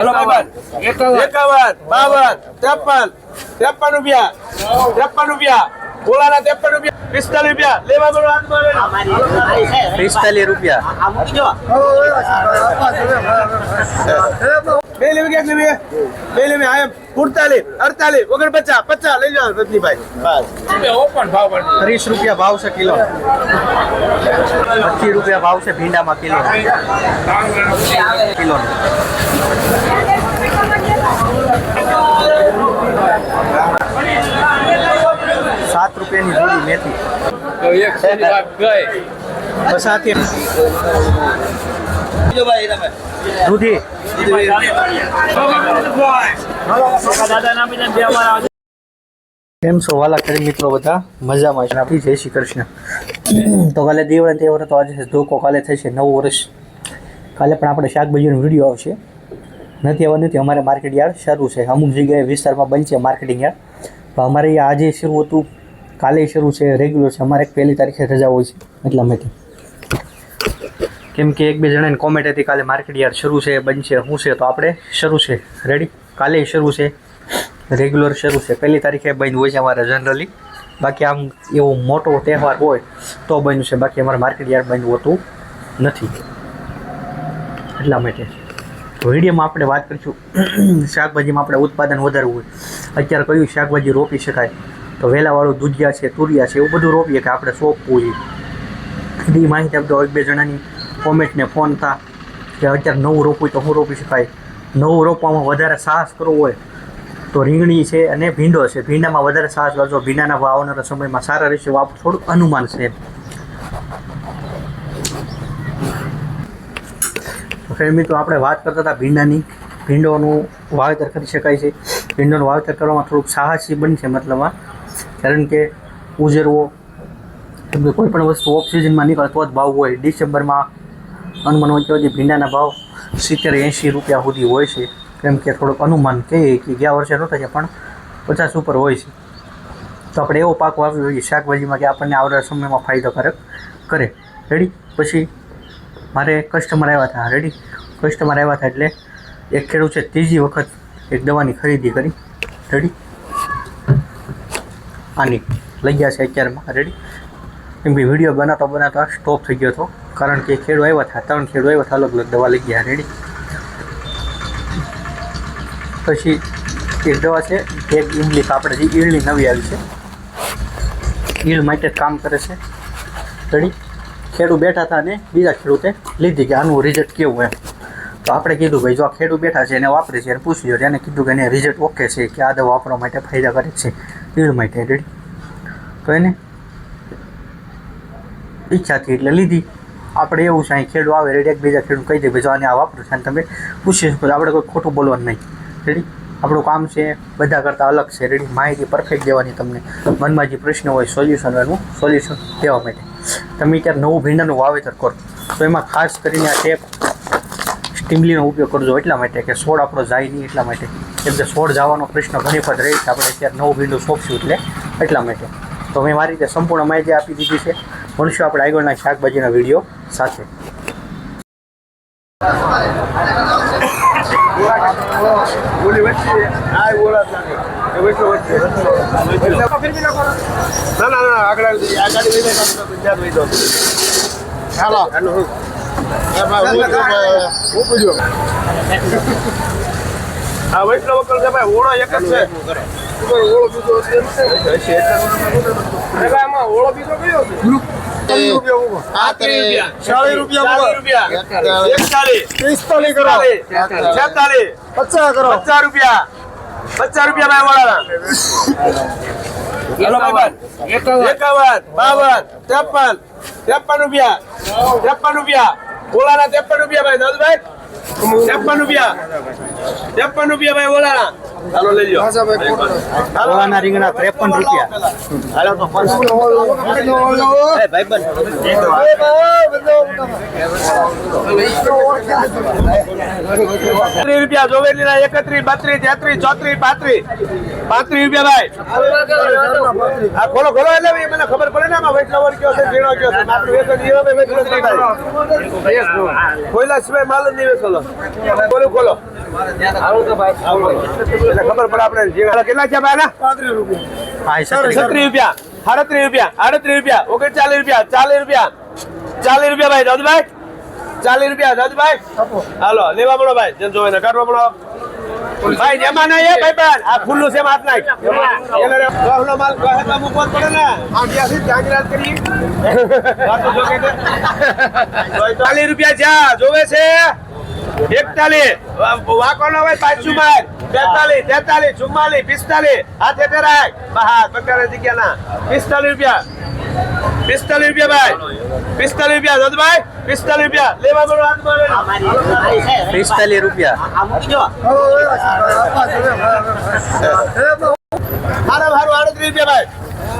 Hello ભાઈબંધ એકાવન બાવન ત્રેપન ત્રેપન રૂપિયા ત્રેપન રૂપિયા ગોળાના ત્રેપન રૂપિયા પિસ્તાલીસ રૂપિયા લેવા બોલો હાથમાં આવેલા. પિસ્તાલીસ રૂપિયા બે લેવી ક્યાંક લેવી બે લેવી હા એમ સુડતાલીસ અડતાલીસ ઓગણ પચાસ પચાસ લઈ જાઓ રજનીભાઈ બસ ત્રીસ રૂપિયા ભાવ છે કિલો પચીસ રૂપિયા ભાવ છે ભીંડામાં કિલો કિલો રૂપિયાની જોડી મેથી. દૂધી. કેમ છો વાલા કરી મિત્રો બધા? મજામાં છે. આપણી જય શ્રી કૃષ્ણ. તો કાલે દેવળા તહેવાર તો આજે ધોકો કાલે થશે નવું વર્ષ. કાલે પણ આપણે શાકભાજીનો વીડિયો આવશે. નથી આવવા નથી. અમારે માર્કેટ યાર્ડ શરૂ છે. અમુક જગ્યાએ વિસ્તારમાં બનશે માર્કેટિંગ યાર્ડ. તો અમારે આજે શરૂ હતું કાલે શરૂ છે રેગ્યુલર છે. અમારે પહેલી તારીખે રજા હોય છે, એટલા માટે. કેમ કે એક બે જણાને કોમેન્ટ હતી કાલે માર્કેટ યાર્ડ શરૂ છે, બનશે, શું છે, તો આપણે શરૂ છે. રેડી કાલે શરૂ છે રેગ્યુલર શરૂ છે. પહેલી તારીખે બંધ હોય છે અમારે જનરલી બાકી આમ એવો મોટો તહેવાર હોય તો બન્યું છે. બાકી અમારે માર્કેટ યાર્ડ બંધ હોતું નથી. એટલા માટે. વિડીયોમાં આપણે વાત કરીશું. શાકભાજીમાં આપણે ઉત્પાદન વધારવું હોય. અત્યારે કયું શાકભાજી રોપી શકાય? તો વેલાવાળું દૂધિયા છે, તુરિયા છે, એવું બધું રોપીએ કે આપણે સોંપવું એ બધી માહિતી આપતો એક બે જણાની. કોમેન્ટને ફોન થા કે અત્યારે નવું રોપવું તો હું રોપી શકાય. નવું રોપવામાં વધારે સાહસ કરવો હોય તો રીંગણી છે અને ભીંડો છે. ભીંડામાં વધારે સાહસ કરજો. ભીંડાના વાવનારા સમયમાં સારા રહેશે વાપ થોડુંક અનુમાન છે. મિત્રો, આપણે વાત કરતા હતા ભીંડાની. ભીંડોનું વાવેતર કરી શકાય છે. ભીંડોનું વાવેતર કરવામાં થોડુંક સાહસી બનશે મતલબમાં કારણ કે ઉજરવો કેમ કોઈ પણ વસ્તુ ઓફ સિઝનમાં નીકળતો જ ભાવ હોય. ડિસેમ્બરમાં અનુમાન હોય તો ભીંડાના ભાવ સિત્તેર એંશી રૂપિયા સુધી હોય છે. કેમ કે થોડુંક અનુમાન કહીએ કે ગયા વર્ષે નહોતા છે પણ પચાસ ઉપર હોય છે. તો આપણે એવો પાક વાવ્યો જોઈએ શાકભાજીમાં કે આપણને આવનારા સમયમાં ફાયદાકારક કરે. રેડી પછી મારે કસ્ટમર આવ્યા હતા. રેડી કસ્ટમર આવ્યા હતા એટલે એક ખેડૂત છે, ત્રીજી વખત એક દવાની ખરીદી કરી. રેડી આની લઈ ગયા છે અત્યારમાં રેડી કેમ કે વીડિયો બનાવતા બનાવતા સ્ટોપ થઈ ગયો હતો. કારણ કે ખેડૂ આવ્યા હતા, ત્રણ ખેડૂત આવ્યા હતા, અલગ અલગ દવા લઈ ગયા રેડી પછી એક દવા છે એક ઇમલી આપણે જે ઈળની નવી આવી છે. ઈળ માટે કામ કરે છે. રેડી ખેડૂ બેઠા હતા અને બીજા ખેડૂતે લીધી કે આનું રિઝલ્ટ કેવું એમ. તો આપણે કીધું, ભાઈ, જો આ ખેડૂ બેઠા છે એને વાપરે છે, એને પૂછ્યું એને કીધું કે એને રિઝલ્ટ ઓકે છે કે આ દવા વાપરવા માટે ફાયદાકારક છે. ઈળ માટે રેડી તો એને ઈચ્છાથી એટલે લીધી. આપણે એવું છે, અહીં ખેડૂત આવે રેડી એકબીજા ખેડૂત કહી દે, ભાઈ, જો આને આ વાપરો છે, અને તમે પૂછી શકો આપણે કોઈ ખોટું બોલવાનું નહીં. રેડી આપણું કામ છે, બધા કરતાં અલગ છે. રેડી માહિતી પરફેક્ટ દેવાની તમને મનમાં જે પ્રશ્ન હોય સોલ્યુશન એનું સોલ્યુશન દેવા માટે. તમે ત્યારે નવું ભીંડાનું વાવેતર કરો. તો એમાં ખાસ કરીને આ ટેપ સ્ટીમલીનો ઉપયોગ કરજો એટલા માટે કે છોડ આપણો જાય નહીં એટલા માટે. કેમ કે છોડ જવાનો પ્રશ્ન ઘણી વખત રહે છે. આપણે અત્યારે નવું ભીંડું સોંપશું એટલે એટલા માટે. તો મેં મારી રીતે સંપૂર્ણ માહિતી આપી દીધી છે. મળશું આપણે આગળના શાકભાજીના વીડિયો સાથે. ના ના આગળ પચાસ કરો પચાસ રૂપિયા પચાસ રૂપિયા ભાઈ વાળા એકાવન બાવન ત્રેપન ત્રેપન રૂપિયા ત્રેપન રૂપિયા ઓલાના ત્રેપન રૂપિયા ભાઈ દાદુભાઈ ત્રેપન રૂપિયા. ત્રેપન રૂપિયા ભાઈ ઓલાના ચાલો લઈ લો હાલો. રીંગણા ત્રેપન રૂપિયા. હાલો તો એ ભાઈબંધ ત્રીસ રૂપિયા જોવેલી ના એકત્રીસ બત્રીસ તેત્રીસ ચોત્રીસ પાંત્રીસ. પાંત્રીસ રૂપિયા ભાઈ. આ ખોલો ખોલો એટલે મને ખબર પડે ને આમાં વેટ લવર કયો છે ઝીણો કયો છે. આપણે વેચો જીરો વેચો સિવાય માલ જ નહીં વેચેલો ખોલો. ખોલો એટલે ખબર પડે આપણે કેટલા છે ભાઈ ના એ છત્રીસ. છત્રીસ રૂપિયા. સાડત્રીસ રૂપિયા. આડત્રીસ રૂપિયા. ઓગણચાલીસ રૂપિયા. ચાલીસ રૂપિયા. ચાલીસ રૂપિયા ભાઈ દાદુભાઈ ચાલીસ રૂપિયા દાદુભાઈ હાલો લેવા પડો ભાઈ. જેમ જોવે ને કાઢવા પડો ભાઈ જેમાં ના એ ભાઈ બેન આ ખુલ્લું છે માત નાખ. ગહનો માલ ગહેમાં મૂકવો પડે ને. આમ ત્યાંથી જાંગીરાત કરી વાતો જો છે. ચાલીસ રૂપિયા જ્યાં જોવે છે એકતાલીસ. વાંકો ન હોય પાછું માર બેતાલીસ તેતાલીસ ચુમ્માલીસ પિસ્તાલીસ. હાથે રાખ બહાર પકડાને જગ્યા ના પિસ્તાલીસ રૂપિયા. પિસ્તાલીસ રૂપિયા ભાઈ. પિસ્તાલીસ રૂપિયા દદભાઈ પિસ્તાલીસ રૂપિયા. લેવા બોલો હાથ પિસ્તાલીસ રૂપિયા. મારા મારું આડત્રીસ રૂપિયા ભાઈ.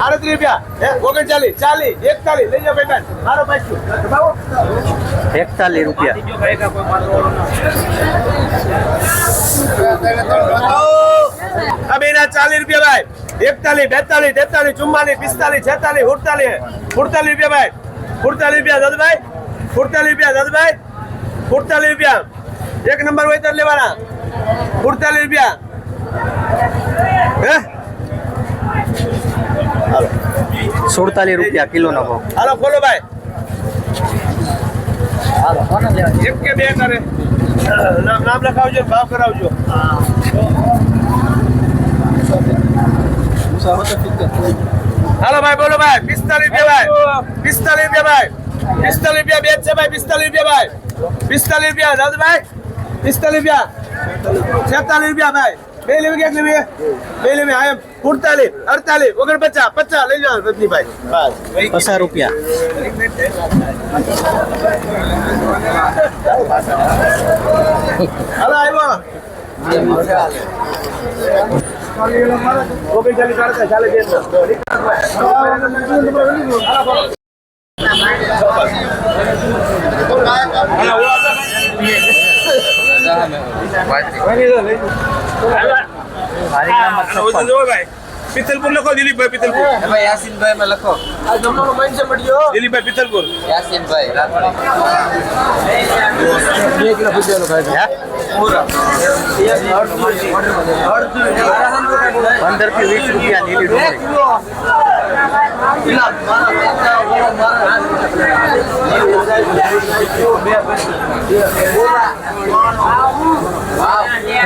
આડત્રીસ રૂપિયા. ઓગણચાલીસ ચાલીસ એકતાલીસ. લઈ જાઓ બેન. મારો પાછું એકતાલીસ રૂપિયા. બેના ચાલીસ રૂપિયા ભાઈ. એકતાલીસ બેતાલીસ તેતાલીસ ચુમ્માલીસ પિસ્તાલીસ છેતાલીસ સુડતાલીસ સુડતાલીસ રૂપિયા ભાઈ. સુડતાલીસ રૂપિયા દાદાભાઈ. સુડતાલીસ રૂપિયા દાદાભાઈ. સુડતાલીસ રૂપિયા. એક નંબર હોય તો લેવાના. સુડતાલીસ રૂપિયા. હે? સુડતાલીસ રૂપિયા કિલોનો ભાવ. હાલો ખોલો ભાઈ. એક કે બે કરે. નામ નામ લખાવજો, ભાવ કરાવજો. હાલો ભાઈ, બોલો ભાઈ. પિસ્તાલીસ બે ભાઈ. પિસ્તાલીસ રૂપિયા ભાઈ. પિસ્તાલીસ રૂપિયા બે છે ભાઈ. પિસ્તાલીસ રૂપિયા ભાઈ. પિસ્તાલીસ રૂપિયા દાદુભાઈ. પિસ્તાલીસ રૂપિયા છેતાલીસ રૂપિયા ભાઈ. બે લેવી ક્યાંક લેવી બે લેવી હા એમ સુડતાલીસ અડતાલીસ ઓગણપચાસ પચાસ લઈ જાઓ રજનીભાઈ બસ પચાસ રૂપિયા હાલો આવ્યો ઓગણચાલીસ ચાલે ચાલે છે મારી કિંમત છપ્પન. પિત્તલપુર લખો દિલીપભાઈ પિત્તલપુર ભાઈ યાસીનભાઈ માં લખો દિલીપભાઈ પિત્તલપુર યાસીનભાઈ રાઠોડી પંદરથી વીસ રૂપિયા નીલી ડુંગળી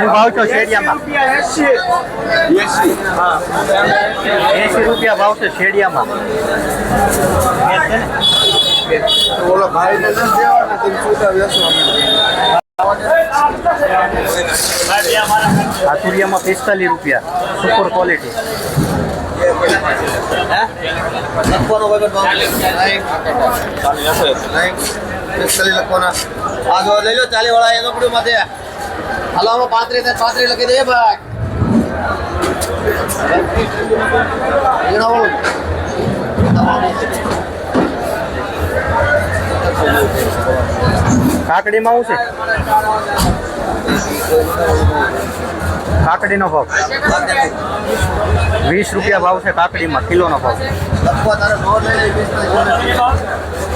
હું ભાવ છો શેડિયામાં એસી રૂપિયા ભાવ છે શેડિયામાં આથુરિયામાં પિસ્તાલીસ રૂપિયા. Super quality. આ જો લઈ લો ચાલી વાળા એ નોકરી માથે. હાલો આમાં પાંત્રીસ ને પાંત્રીસ લખી દે ભાઈ. કાકડીમાં શું છે? કાકડીનો ભાવ. વીસ રૂપિયા ભાવ છે કાકડીમાં કિલોનો ભાવ.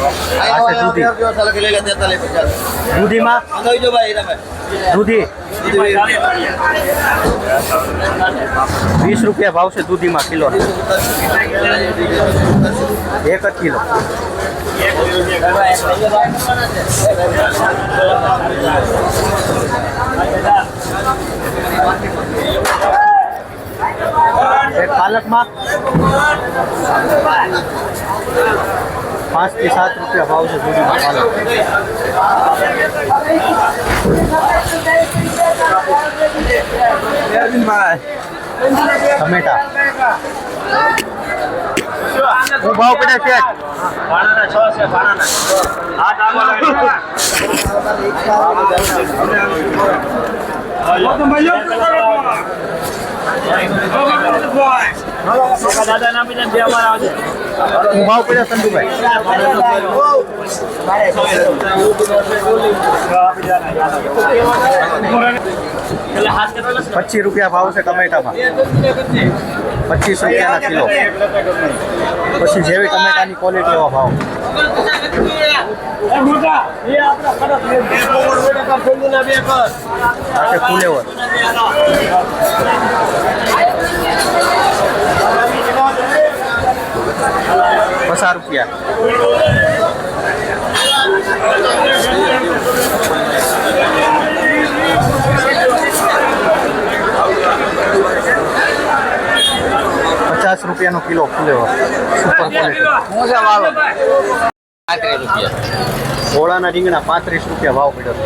લખવા તારે નોટ લઈ લે, વીસ ને નોટ. આ આ છે દૂધી. અગિયાર દિવસ લખી લઈ લે, તેતાલીસ, પચાસ. દૂધીમાં મંગાવી જો ભાઈ હીરાભાઈ. દૂધી દૂધી વીસ રૂપિયા ભાવ છે દૂધીમાં કિલો એક જ કિલો એક પાલકમાં પાંચથી સાત રૂપિયા ભાવ છે દૂધીમાં પાલક. ટમેટા. હું ભાવ પડે છે? હું ભાવ પડે સંધુભાઈ પચીસ રૂપિયા ભાવ છે ટમેટામાં પચીસ રૂપિયાના કિલો પછી જેવી ટમેટાની ક્વોલિટી એવો ભાવ એ પચાસ રૂપિયા. પચાસ રૂપિયાનો કિલો ફુલેવર. સુપર ક્વોલિટી પાંત્રીસ રૂપિયા. ઓળાના રીંગણા પાંત્રીસ રૂપિયા ભાવ પડ્યો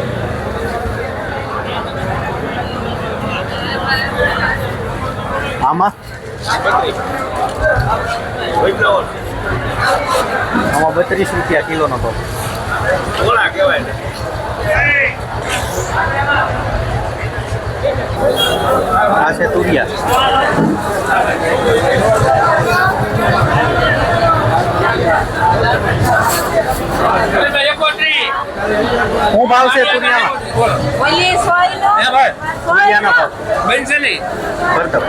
આમાં? આમાં બત્રીસ રૂપિયા કિલોનો ભાવ. આ છે તુરિયા. શું ભાવ છે તુરિયામાં ઓલી સોયનો હે ભાઈ તુરિયાના ભાવ બનશે નહીં બરાબર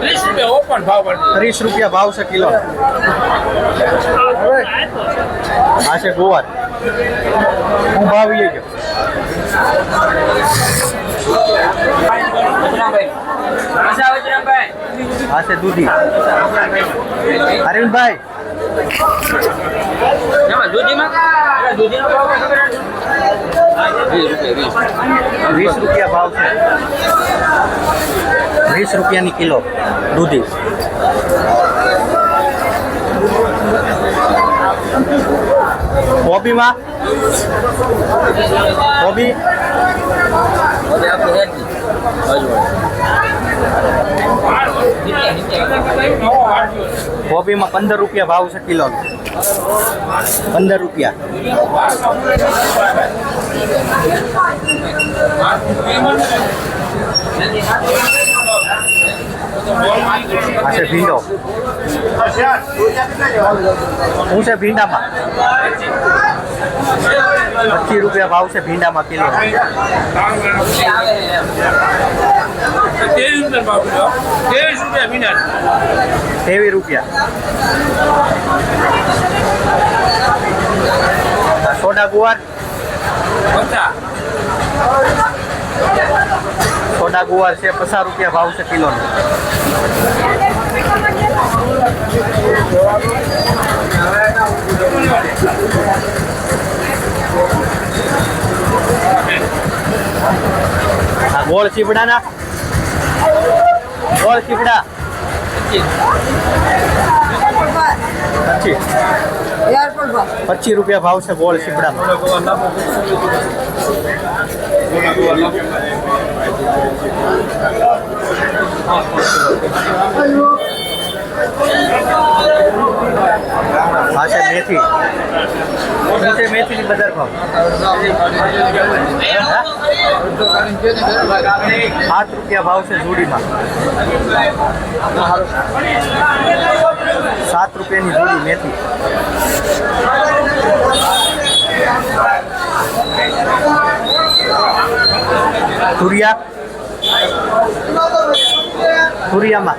ત્રીસ રૂપિયા ઓપન ભાવ પડશે ત્રીસ રૂપિયા ભાવ છે કિલો આ છે ગોવાર હું ભાવ લઈ ગયો આ છે દૂધી અરવિંદભાઈ વીસ રૂપિયા ભાવ છે. વીસ રૂપિયાની કિલો દૂધી. કોબીમાં કોબી કોબીમાં પંદર રૂપિયા ભાવ છે કિલો. પંદર રૂપિયા. છે ભીંડો. શું છે ભીંડામાં? પચીસ રૂપિયા ભાવ છે ભીંડામાં કિલો ત્રેવીસ રૂપિયા ભાવ પડ્યો ત્રેવીસ રૂપિયા મિનિટ ત્રેવીસ રૂપિયા આ સોડા ગુવાર પચાસ સોડા ગુવાર છે પચાસ રૂપિયા ભાવ છે કિલોનો ગોળ ચીપડાના ગોળ ચીપડા પચીસ રૂપિયા ભાવ છે ગોળ ચીપડામાં આ છે મેથી. શું છે મેથીની બજાર ભાવ? સાત રૂપિયા ભાવ છે જોડીમાં. સાત રૂપિયાની જોડી મેથી. તુરિયા. તુરિયામાં.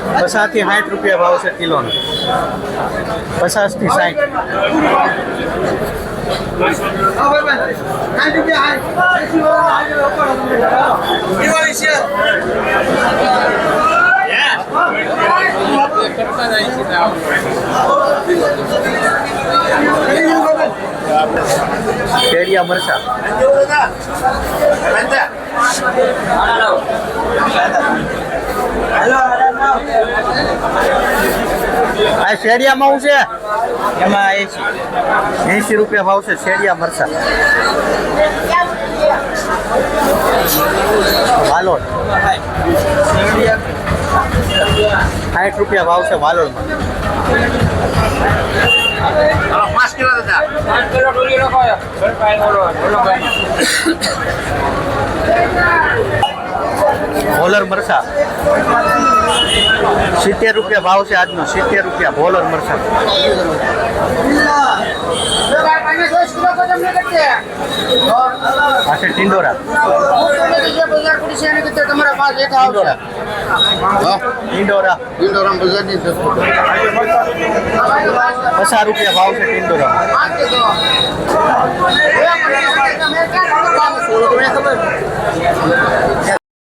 થી સાઠ રૂપિયા ભાવ છે કિલોનો. પચાસથી સાઠ. કેડિયા મરચા. આ શેડિયામાં માં છે? એમાં એસી એસી રૂપિયા ભાવ છે શેડિયા મરચા. વાલોડ. સાઠ રૂપિયા ભાવ છે વાલોડમાં. પાંચ કિલો હતા ભોલર મરસા. સિત્તેર રૂપિયા ભાવ છે આજનો, સિત્તેર રૂપિયા ભોલર મરસા. છે ટિંડોરા. ટિંડોરા. પચાસ રૂપિયા ભાવ છે ટિંડોરા.